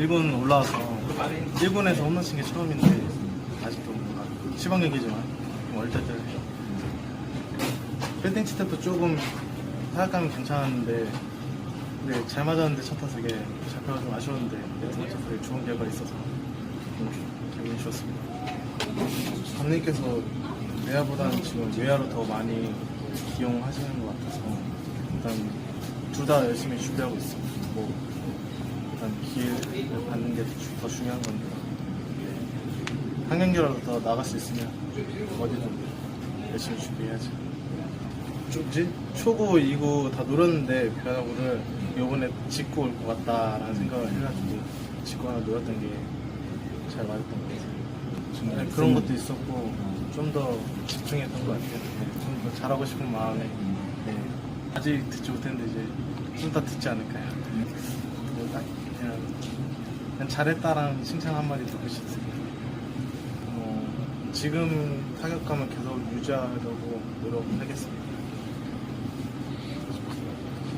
1군 올라와서 1군에서 홈런 친게 처음인데 아직도 뭔가 시범 경기지만 좀 얼떨떨해요. 배팅 칠 때도 조금 타격감이 괜찮았는데 근데 잘 맞았는데 첫 타석에 잡혀가 좀 아쉬웠는데 두 번째 타석에 좋은 결과 있어서 좀 기분이 좋았습니다. 감독님께서 외야보다는 지금 외야로 더 많이 기용하시는 것 같아서 일단 둘 다 열심히 준비하고 있습니다. 뭐 기회를 받는 게 더 중요한 건데 한 경기라도 더 나갈 수 있으면 어디든 열심히 준비해야지. 뭐지? 초구, 2구 다 노렸는데 변화구를 요번에 짚고 올 것 같다라는 생각을 해가지고 짚고 하나 노렸던 게 잘 맞았던 것 같아요. 네, 그런 것도 있었고 좀 더 집중했던 것 같아요. 좀 더 잘하고 싶은 마음에 네. 아직 듣지 못했는데 이제 좀 더 듣지 않을까요? 잘했다라는 칭찬 한마디 듣고 싶습니다. 어, 지금 타격감을 계속 유지하려고 노력하겠습니다.